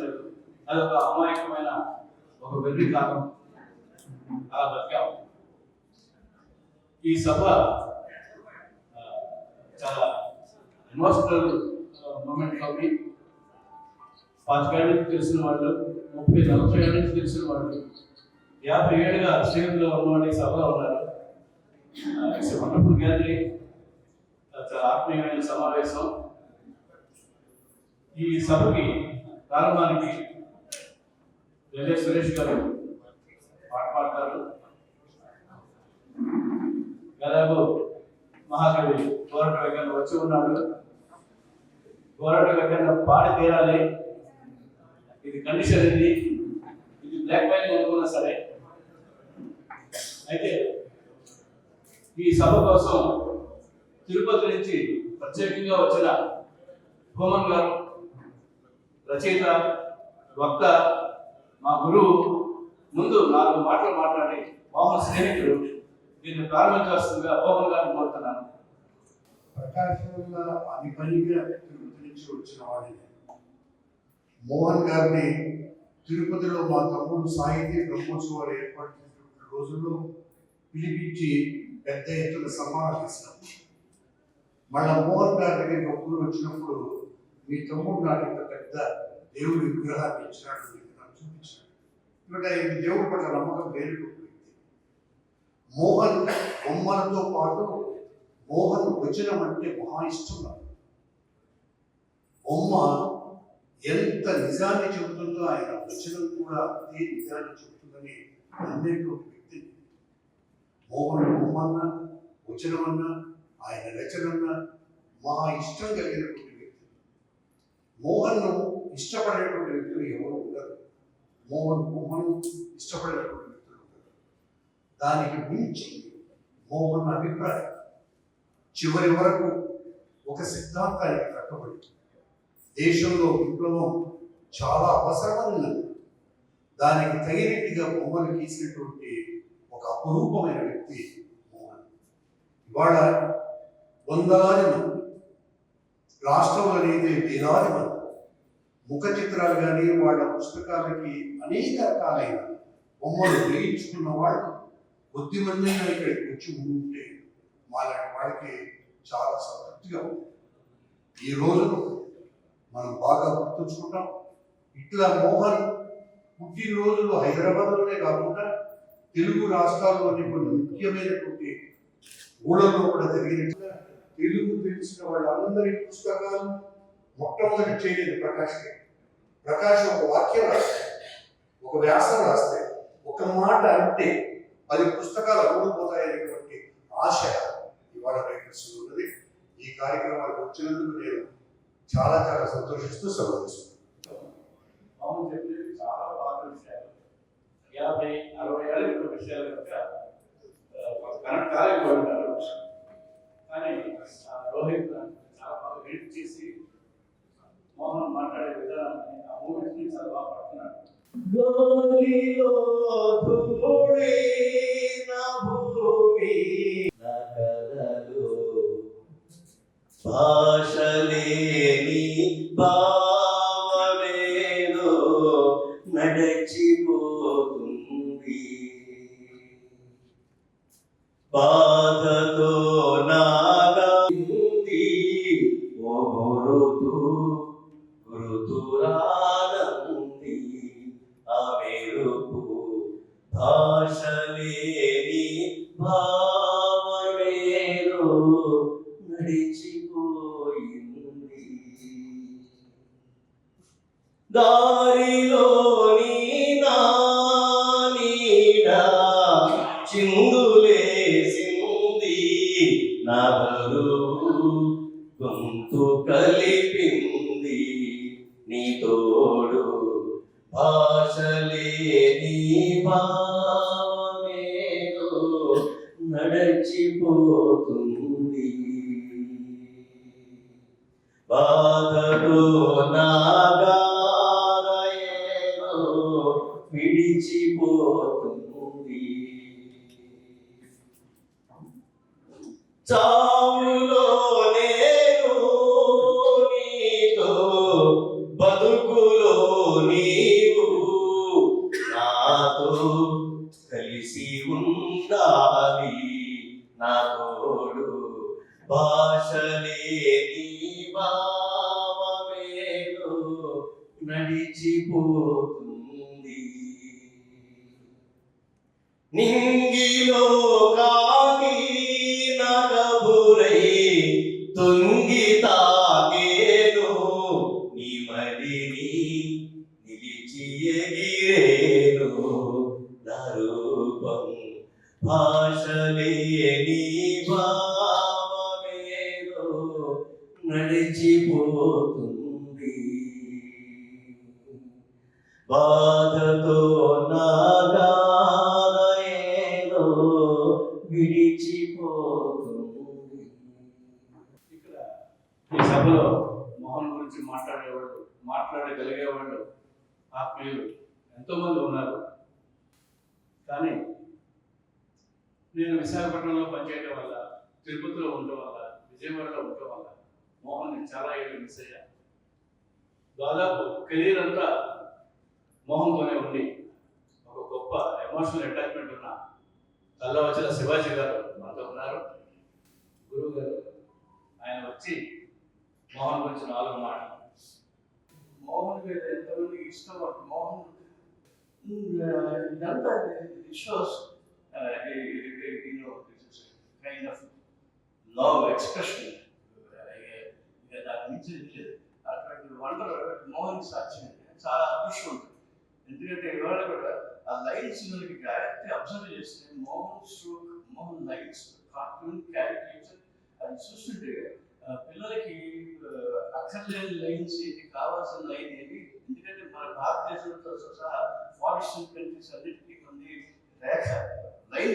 నాకు ఎప్పుడు అది ఒక అమాయకమైన ఒక వెర్రి కాలం అలా బతికాము. ఈ సభ చాలా ఎమోషనల్ మూమెంట్ ఫర్ మీ పాతికేళ్ళ నుంచి తెలిసిన వాళ్ళు ముప్పై నలభై ఏళ్ళ నుంచి తెలిసిన వాళ్ళు యాభై ఏళ్ళుగా స్టేజ్లో ఉన్నవాళ్ళు ఈ సభలో ఉన్నారు. ఇట్స్ వండర్ఫుల్ గ్యాదరింగ్ చాలా ఆత్మీయమైన సమావేశం. ఈ సభకి ప్రారంభానికి వెల్లే సురేష్ గారు పాట పాడతారు. ఎలాగో మహాకవి గోరట వెంకన్న వచ్చి ఉన్నాడు. గోరట వెంకన్న పాడి తీరాలి. ఇది కండిషన్ ఇది. ఇది బ్లాక్ మెయిల్ అనుకున్నా సరే. అయితే ఈ సభ కోసం తిరుపతి నుంచి ప్రత్యేకంగా వచ్చిన భూమన్ గారు రచయిత వక్త మా గురువు ముందు నాలుగు మాటలు మాట్లాడి మోహన్ స్నేహితుడు. దీన్ని ప్రారంభించాల్సిందిగా మోహన్ గారిని కోరుతున్నాను. ప్రకాశంగా అది పనిగా తిరుపతి నుంచి వచ్చిన వాడిని మోహన్ గారిని తిరుపతిలో మా తమ్ముడు సాహితీ బ్రహ్మోత్సవాలు ఏర్పాటు చేసిన రోజుల్లో పిలిపించి పెద్ద ఎత్తున సమావేశం మళ్ళా మోహన్ గారి దగ్గరికి ఒక్కరు వచ్చినప్పుడు మీ తమ్ముడు నాకు ఇంత పెద్ద దేవుడి విగ్రహాన్ని ఇచ్చినాడు మీకు నాకు చూపించాడు ఎందుకంటే ఈ దేవుడి పట్ల నమ్మకం వేరుకుంటుంది మోహన్ బొమ్మలతో పాటు మోహన్ వచనం అంటే మహా ఇష్టం బొమ్మ ఎంత నిజాన్ని చెబుతుందో ఆయన వచనం కూడా అదే నిజాన్ని చెబుతుందని నమ్మేటువంటి వ్యక్తి. మోహన్ బొమ్మన్న వచనమన్న ఆయన రచనన్న మా ఇష్టం కలిగినటువంటి మోహన్ను ఇష్టపడేటువంటి వ్యక్తులు ఎవరు ఉండరు. మోహన్ మోహన్ ఇష్టపడేటువంటి వ్యక్తులు ఉండరు. దానికి మించి మోహన్ అభిప్రాయం చివరి వరకు ఒక సిద్ధాంతానికి కట్టుబడి దేశంలో విప్లవం చాలా అవసరమని దానికి తగినట్టుగా బొమ్మలు గీసినటువంటి ఒక అపురూపమైన వ్యక్తి మోహన్. ఇవాళ వందలాది మంది రాష్ట్రం అనేది వేలాది ముఖ చిత్రాలు కానీ వాళ్ళ పుస్తకాలకి అనేక రకాలైన బొమ్మలు వేయించుకున్న వాళ్ళు కొద్ది మంది ఇక్కడికి వచ్చి ఉంటే మాలాంటి వాళ్ళకి చాలా సంతృప్తిగా ఉంది ఈ రోజు మనం బాగా గుర్తుంచుకుంటాం. ఇట్లా మోహన్ పుట్టినరోజులు హైదరాబాద్లోనే కాకుండా తెలుగు రాష్ట్రాల్లోని కొన్ని ముఖ్యమైనటువంటి ఊళ్ళలో కూడా జరిగినట్టుగా తెలుగు తెలిసిన వాళ్ళందరి పుస్తకాలు మొట్టమొదటి చేయలేదు ప్రకాష్కి. ప్రకాష్ ఒక వాక్యం రాస్తే ఒక వ్యాసం రాస్తే ఒక మాట అంటే పది పుస్తకాలు అమ్ముడుపోతాయనేటువంటి ఆశ ఇవాళ రైటర్స్ ఉన్నది. ఈ కార్యక్రమానికి వచ్చినందుకు నేను చాలా చాలా సంతోషిస్తూ సెలవుస్తున్నాను చాలా పాత విషయాలు. యాభై అరవై ఏళ్ళ విషయాలు కనుక కనెక్ట్ కాలేకపోతున్నారు కానీ రోహిత్ చాలా బాగా ఎడిట్ చేసి మోహన్ మాట్లాడే విధానాన్ని ఆ మూమెంట్ని చాలా బాగా పడుతున్నాడు. గాలిలో ధూళిన భూమి నకలలు భాషలేని de mundo నింగిలో కాకి నగబురై తొంగి తాగేను నీ మదిని నిలిచి ఎగిరేను నా రూపం భాషలేని భావమేదో నడిచిపోతుంది. బాధతో నా విడిచిపోతుంది ఇక్కడ ఈ సభలో మోహన్ గురించి మాట్లాడేవాళ్ళు మాట్లాడగలిగేవాళ్ళు ఆత్మీయులు ఎంతోమంది ఉన్నారు కానీ నేను విశాఖపట్నంలో పనిచేయడం వల్ల తిరుపతిలో ఉండటం వల్ల విజయవాడలో ఉండటం వల్ల చాలా ఏళ్ళు మిస్ అయ్యా దాదాపు కెరీర్ అంతా మోహన్తోనే ఉండి ఒక గొప్ప ఎమోషనల్ అటాచ్మెంట్ ఉన్న కల్లవచ్చల శివాజీ గారు మనతో ఉన్నారు గురువు గారు ఆయన వచ్చి మోహన్ గురించి నాలుగు మాటలు మోహన్ మీద ఎంతమందికి ఇష్టం మోహన్ ఇదంతా shows kind of love expression దాని నుంచి లేదు అటువంటి వండర్ మోహన్ సాధ్యం చాలా అదృష్టం ఉంటుంది ఎందుకంటే ఇవాళ కూడా ఆ లైన్స్ మనకి డైరెక్ట్ అబ్జర్వ్ చేస్తే Mohan stroke Mohan lines cartoon caricature అది చూస్తుంటే పిల్లలకి అక్కర్లేని లైన్స్ ఇది కావాల్సిన లైన్ ఏది ఎందుకంటే మన భారతదేశంతో సహా ఫారెస్ట్ కంట్రీస్ అన్నిటికీ కొన్ని రేఖ లైన్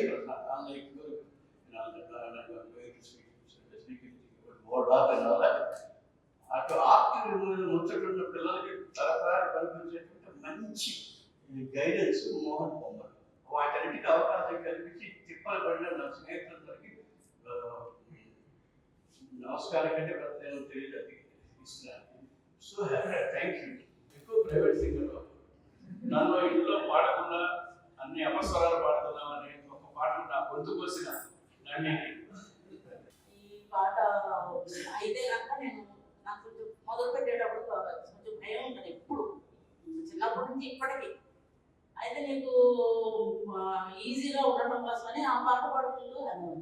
లైక్ అటు మంచి గైడెన్స్ మోహన్ బొమ్మలు. వాటన్నిటికీ అవకాశం కల్పించి తిప్పలు పడిన నా స్నేహితులందరికీ నమస్కారం కంటే పెద్ద నేను తెలియదు ఇస్తున్నాను. సో థ్యాంక్ యూ ఎక్కువ ప్రైవేట్ సింగర్ నన్ను ఇంట్లో పాడకుండా అన్ని అపస్వరాలు పాడుతున్నామని ఒక పాట నా గొంతు కోసిన నన్ను. ఈ పాట అయితే కనుక నేను నాకు మొదలు పెట్టేటప్పుడు కొంచెం భయం ఉంటుంది ఎప్పుడు చిన్నప్పటి నుంచి ఇప్పటికీ. అయితే నీకు ఈజీగా ఉండటం కోసమని ఆ పాట పడుతుంది అన్నాను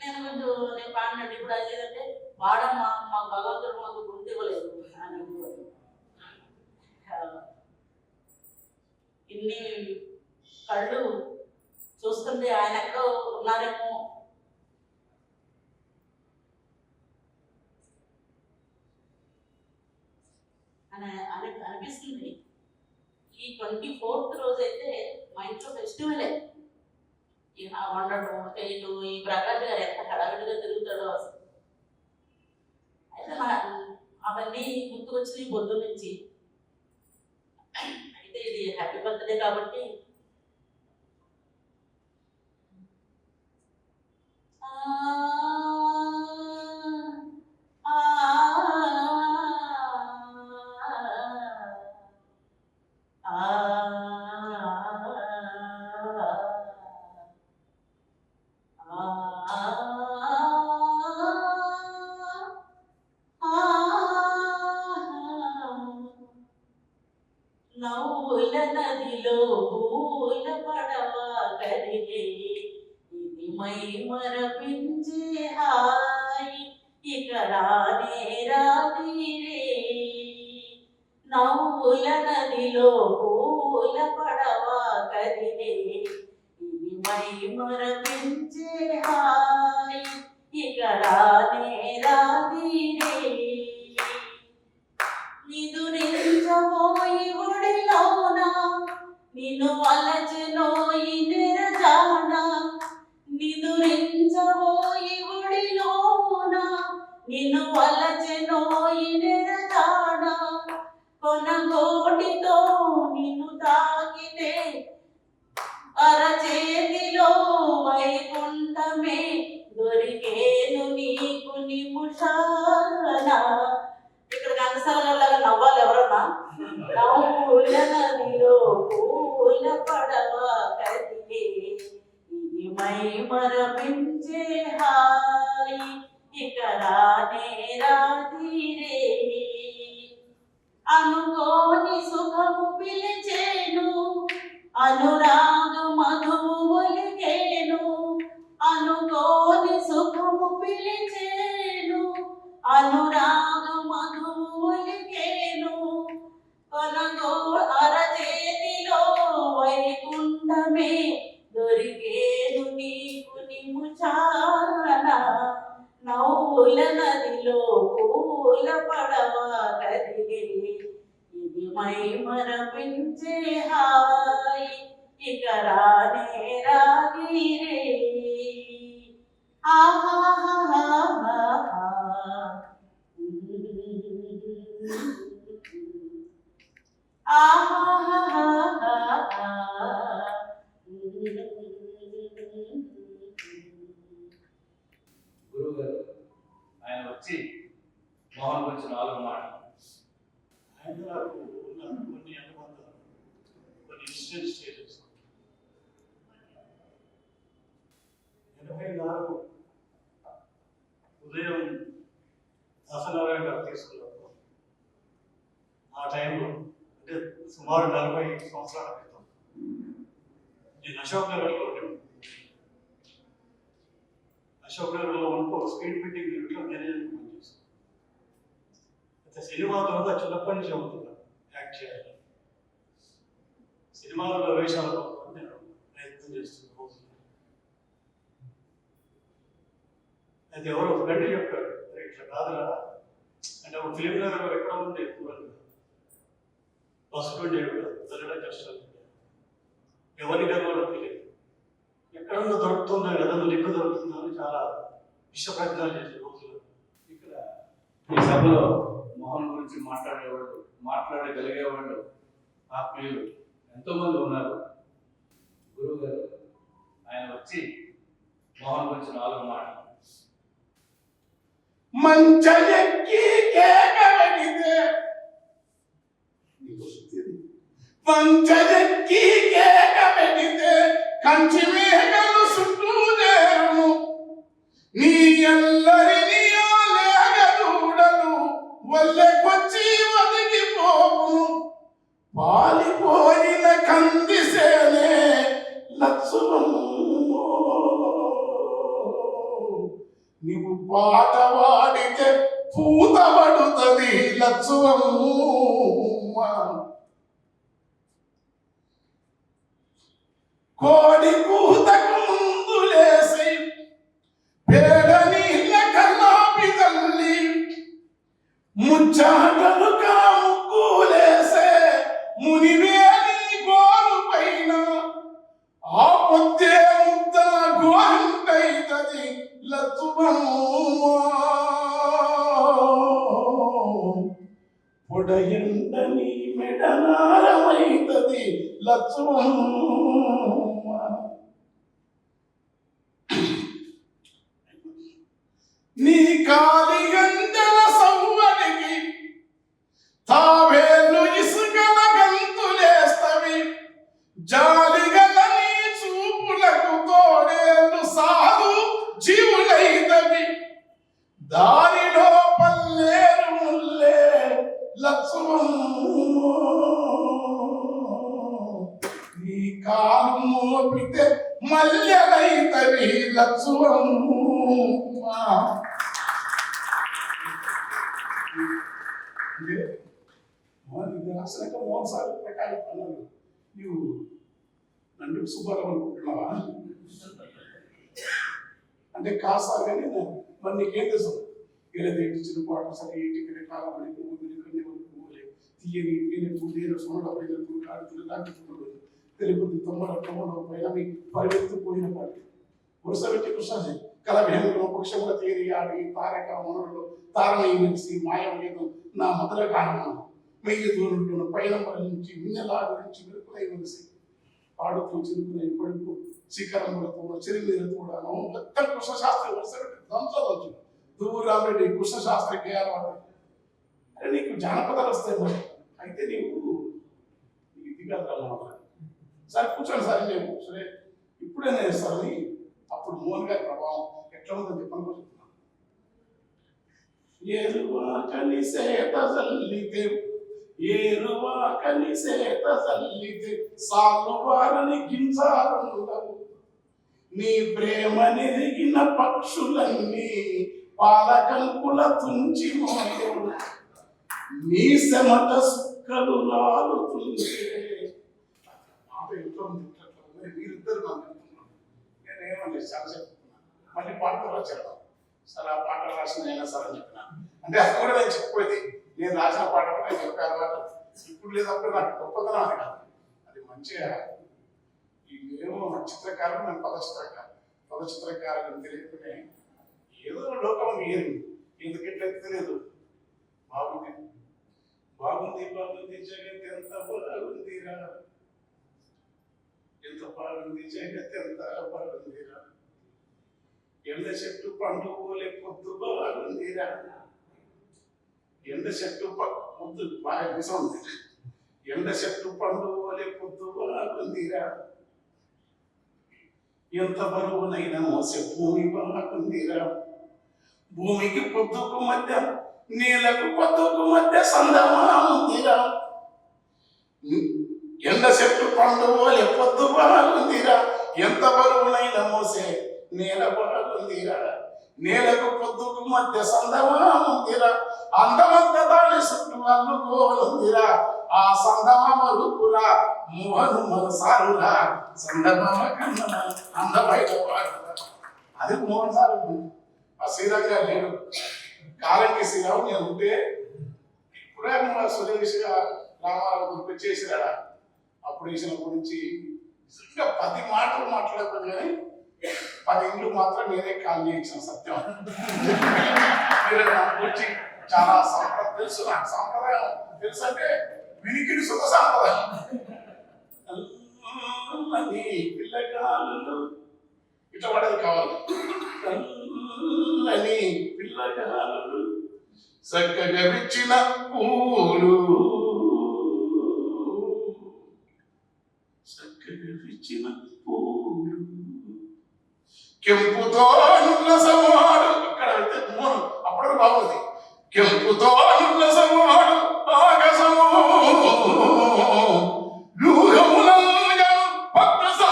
నేను కొంచెం నేను పాడినట్టు ఇప్పుడు అది లేదంటే పాడమ్మా మా భగవంతుడు మాకు గుర్తు ఇవ్వలేదు అని ఇన్ని కళ్ళు చూస్తుంటే ఆయన ఎక్కడో ఉన్నారేమో. అని అని అనిపిస్తుంది. ఈ ట్వంటీ ఫోర్త్ రోజు అయితే మా ఇంట్లో ఫెస్టివలే ఈ ఆ వండడం చేయటం ఈ ప్రకాష్ గారు ఎంత హడావిడిగా తిరుగుతాడో అసలు అయితే నా అవన్నీ గుర్తుకొచ్చినాయి పొద్దు నుంచి అయితే ఇది హ్యాపీ బర్త్డే కాబట్టి మై మరపించే హాయి ఇక రానే రాదిరే నవ్వుల నదిలో పూల పడవ కదిలే ఇది మై మరపించే హాయి ఇక రానే రాదిరే నిదురించబోయి ఒడిలోన నిన్ను వలచనోయి నిరజాన నిన్ను వలచనోయి నిరజాన కొనగోటితో నిన్ను తాకితే అరచేతిలో వైకుంఠమే దొరికేను నీకు నిముషాన ఇక్కడ ఘంటసాల నవ్వాలి ఎవరన్నా నవ్వుల నదిలో పూల పడవ కదిలే ఇది మై మరపించే హాయి. ఇక రానే రాదిరే అనుకోని సుఖము పిలిచేను. అనురాగు మధువు ఒలిగేను. అనుకోని సుఖము పిలిచేను. అనురాగు మధువు ఒలిగేను. గురువుగారు ఆయన వచ్చి మోహన్ గురించి నాలుగు మాటలు. ఆయన నాకు కొన్ని అనుబంధాలు కొన్ని ఇన్సిడెంట్ స్టేజెస్ ఎనభై నాలుగు ఉదయం దశనారాయణ గారు తీసుకున్నప్పుడు ఆ టైంలో అంటే సుమారు నలభై సంవత్సరాల క్రితం. నేను అశోక్ నగర్లో ఉండేవాడిని అశోక్ నగర్లో ఉంటూ స్పీడ్ మీటింగ్ యూనిట్లో మేనేజర్ పనిచేస్తాను అయితే సినిమా తర్వాత చిన్నప్పటి నుంచి అవుతున్నా యాక్ట్ చేయాలి సినిమాలో ప్రవేశాలు నేను ప్రయత్నం చేస్తున్నాను అయితే ఎవరో ఫ్రెండ్ చెప్పాడు చెప్పారు ఇట్లా కాదురా. అంటే ఒక ఫిలిం నగర్ ఎక్కడ ఉంటే ఎక్కువ బస్సు ఉండేవి కాదు వెళ్ళడం కష్టం. ఎవరి గర్వాలో తెలియదు. ఎక్కడన్నా దొరుకుతుందా కదా లింక్ దొరుకుతుందా అని చాలా విష ప్రయత్నాలు చేసే రోజులు ఇక్కడ ఈ సభలో మోహన్ గురించి మాట్లాడేవాళ్ళు మాట్లాడగలిగేవాళ్ళు ఆత్మీయులు ఎంతో మంది ఉన్నారు. గురువు గారు ఆయన వచ్చి మోహన్ గురించి నాలుగు మాటలు. మంచలెక్కి కేకబడితే మంచలెక్కి కేకబడితే కంచి మేఘలు చుట్టూ చేరును. నీ ఎల్లరిని లేగదూడలు వల్లెకొచ్చి ఒదిగిపోవును పాలిపోయిన కందిసేనే లక్ష్మణ్ నీవు పాట వాడితే పూత పడుతుంది లచ్చువమ్మ కోడి కూతకు ముందు లేసి పేడ నీళ్ళ కల్లాపి తల్లి ముచ్చాటలు కాముక్కులేసే మునివేలి గోరు పైన ఆ పొద్దే ముద్ద గోరంటైతది పొడయండని మెడనారమైతది లచ్చువమ్మ నీ గంటల సవ్వడికి తావేళ్ళు ఇసుకల గంతులేస్తవి జాలిగల నీ చూపులకు తోడేళ్ళు సాధు జీవులైతవి దారిలో పల్లేరు ముల్లే లక్ష్మమ్మ నీ కాలు మోపితే మల్లెలైతవి లక్ష్మమ్మ అంటే మోహన్ ఇది రాసినాక మోహన్ సార్ ప్రకారం అన్నాను నీవు నన్ను సుబ్బారావు అనుకుంటున్నావా? అంటే కాసా కానీ మరి నీకేం తెలుసు? ఇలా ఇచ్చిన పాట సరే ఇంటికి కాలం అనేది పువ్వు కన్నీ పువ్వులే తీయని తీయని పువ్వు సోడ పైన పువ్వు కాడుతున్న తెలుగు తొమ్మిది తొమ్మిది పైన మీ పరిగెత్తిపోయిన పాట వరుస పెట్టి కృష్ణ కలభేములో పక్షముల తీరి ఆడి తారక మనరులు తారమై మెలిసి మాయమయ్యదు నా మధుర కారణం మెయ్యి దూరంలో పైన నుంచి మిన్నెలా గురించి మెరుపులై మనిషి పాడుతూ చిరుకునే పడుకు శిఖరములతో చిరునీరు కూడా మొత్తం కృష్ణ వరుస పెట్టి దంచవచ్చు దువ్వు రామరెడ్డి కృష్ణ గేయాలు అరే నీకు జానపదాలు వస్తాయి మరి. అయితే నీవు ఇది కదా సార్ కూర్చోండి సార్ నేను చెప్పు సరే ఇప్పుడే నేను సార్ అప్పుడు మోహన్ గారి ప్రభావం ఎట్లా ఉందని చెప్పని కూడా చెప్తున్నాను ఏరువాకని సేత జల్లితే ఏరువ కలిసేత జల్లితే సాలు వారని గింజాలుండవు నీ ప్రేమ నెరిగిన పక్షులన్నీ పాలకంకుల తుంచి నీ శమట సుక్కలు లాలుతుంటే మీరిద్దరు చాలా చెప్తున్నాను మళ్ళీ పాటలో చెప్పాను సరే ఆ పాట రాసిన అయినా సరే అని అంటే అది కూడా నేను చెప్పేది నేను రాసిన పాట కూడా నేను చెప్పే ఇప్పుడు లేదప్పుడు నాకు గొప్పతనం అని కాదు. అది మంచిగా ఈ మేము చిత్రకారులు నేను పదచిత్రకారు పదచిత్రకారులు పద ఏదో లోకం ఏది ఎందుకంటే తెలియదు? బాగుంది. బాగుంది బాగుంది జగత్ ఎంత బాగుందిరా ఎంత బాగుంది జగత్ ఎంత బాగుందిరా ఎండ చెట్టు పండు పోలే పొద్దు బాగుందిరా ఎండ చెట్టు ప- పొద్దు బాగా నిజం ఉంది ఎండ చెట్టు పండు పోలే పొద్దు బాగుందిరా. ఎంత బరువునైనా మోసే భూమి బాగుందిరా. భూమికి పొద్దుకు మధ్య నీలకు పొద్దుకు మధ్య సందమాముందిరా ఎండ చెట్టు పండు పోలే పొద్దు బాగుందిరా. ఎంత బరువునైనా మోసే నేల బాగుందిరా. నేలకు పొద్దుకు మధ్య సందమాముందిరా అందమంత దాని చుట్టూ అల్లుకోనుందిరా ఆ సందమామ రూపురా మోహను మనసారురా. సందమామ కన్న అందమైన అది మోహన్ సార్ ఆ శ్రీరామ్ గారు లేడు కాలంకి శ్రీరామ్ నేను ఉంటే ఇప్పుడే మన సురేష్ రామారావు గురించి చేసిరాడా అప్పుడు వేసిన గురించి ఇంకా పది మాటలు మాట్లాడతాను కానీ పది ఇండ్లు మాత్రం నేనే కాల్ చేయించిన సత్యం. మీరు నా గురించి చాలా సాంప్రదాయం తెలుసు. నాకు సాంప్రదాయం తెలుసు అంటే వినికిడి సుఖ సాంప్రదాయం. అల్లని పిల్లగాళ్ళు. ఇట్లా పడేది కావాలి. అల్లని పిల్లగాళ్ళు చక్కగా విచ్చిన పూలు. చక్కగా విచ్చిన పూలు. కెంపుతో నుల్లసమాడు అక్కడ అయితే మూలం అప్పుడు బాగుంది. కెంపుతో నుల్లసమాడు ఆకాశము లూహములంగా భక్త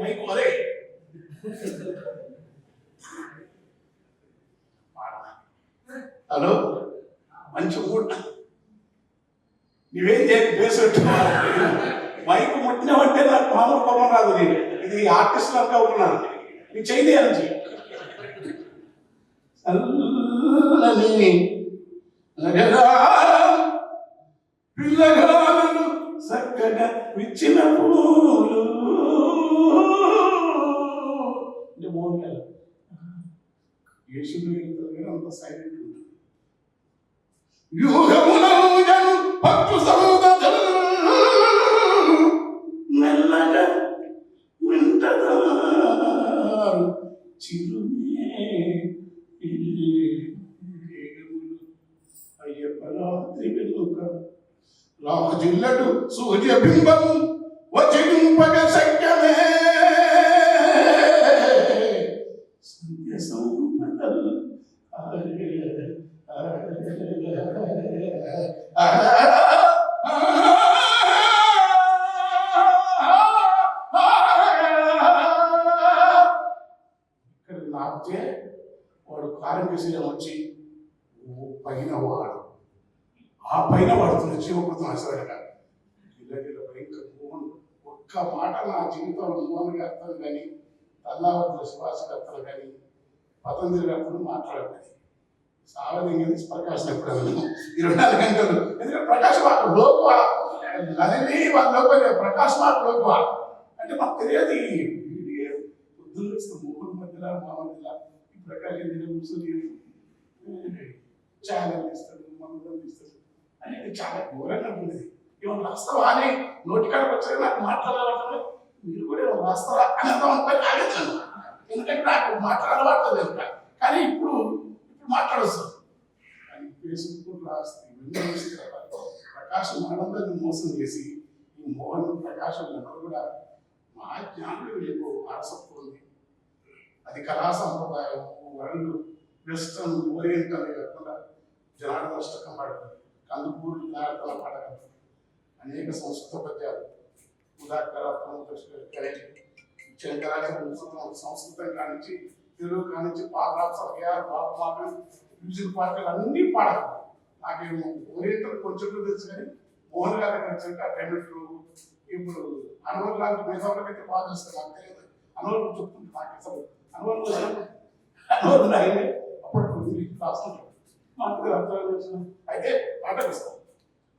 మైకు మరే హలో? మంచి మూడ్ నువ్వేం చేయకు బేసెట్టు మైకు ముట్టినావంటే నాకు మామూలు కోపం రాదు నేను ఇది ఆర్టిస్ట్ అంతా ఉన్నాను నీ చేయి అని చల్లని నగరాల చక్కగా విచ్చిన పూలు అంటే మోహన్ గారు యేసుడు అంత సైలెంట్ ఉంటుంది వ్యూహమునౌజను భక్తు సౌదజం మెల్లగా వింటదారు చిరుమే అయ్యప్ప రాత్రి వెనుక రాజిల్లడు సూర్యబింబం శాస్త్రవేత్తలు కానీ పతంజలి గారితో మాట్లాడలేదు. చాలా దిగింది ప్రకాశం ఎప్పుడు ఇరవై నాలుగు గంటలు ఎందుకంటే ప్రకాశ మాట లోకువ. అదే వాళ్ళ లోపల ప్రకాశ్ మాకు లోకువ. అంటే మాకు తెలియదు పొద్దున్న మూడు మోహన్ మధ్యలో మా మధ్యలో ఈ ప్రకాశం కూర్చొని ఛానల్ ఇస్తాడు మందులు ఇస్తాడు అనేది చాలా ఘోరంగా ఉండేది ఏమన్నా రాస్తావా అని నోటికాడకు వచ్చాక నాకు మాట్లాడాలంటే మీరు కూడా ఏమన్నా రాస్తారా అని అంతా ఆగించాను ఎందుకంటే నాకు మాట్లాడబడలేదు ఇంకా కానీ ఇప్పుడు ఇప్పుడు మాట్లాడొస్తాను. కానీ ఫేస్బుక్ రాస్తే ప్రకాశం మనందరినీ మోసం చేసి ఈ మోహన్ ప్రకాశం ఉన్నారు కూడా మా జ్ఞానులు వీళ్ళకు వారసత్వం ఉంది అది కళా సంప్రదాయం వరల్డ్ వెస్టర్న్ ఓరియంటల్ కాకుండా జనాడు అష్టకం పాడగలరు కందుకూరు జనార్దన పాడగలరు అనేక సంస్కృత పద్యాలు. ఉదాకరాత్మక శంకరాచార్య సంస్కృతం కానించి తెలుగు కానించి పాదాలు సభ్యాలు బాబు మ్యూజిక్ పాటలు అన్నీ పాడగలరు నాకేమో ఓరియంటల్ కొంచెం తెలుసు కానీ మోహన్ గారి వచ్చాక టెమిట్లు ఇప్పుడు అనువర్ లాంటి మేధావులకైతే బాగా చేస్తారు. నాకు తెలియదు. అనువర్ చెప్తుంది నాకు అసలు అనువర్ అనువర్ ఆయన అప్పట్లో ఇంగ్లీష్ మాకు అర్థం అయితే పాటలు ఇస్తాం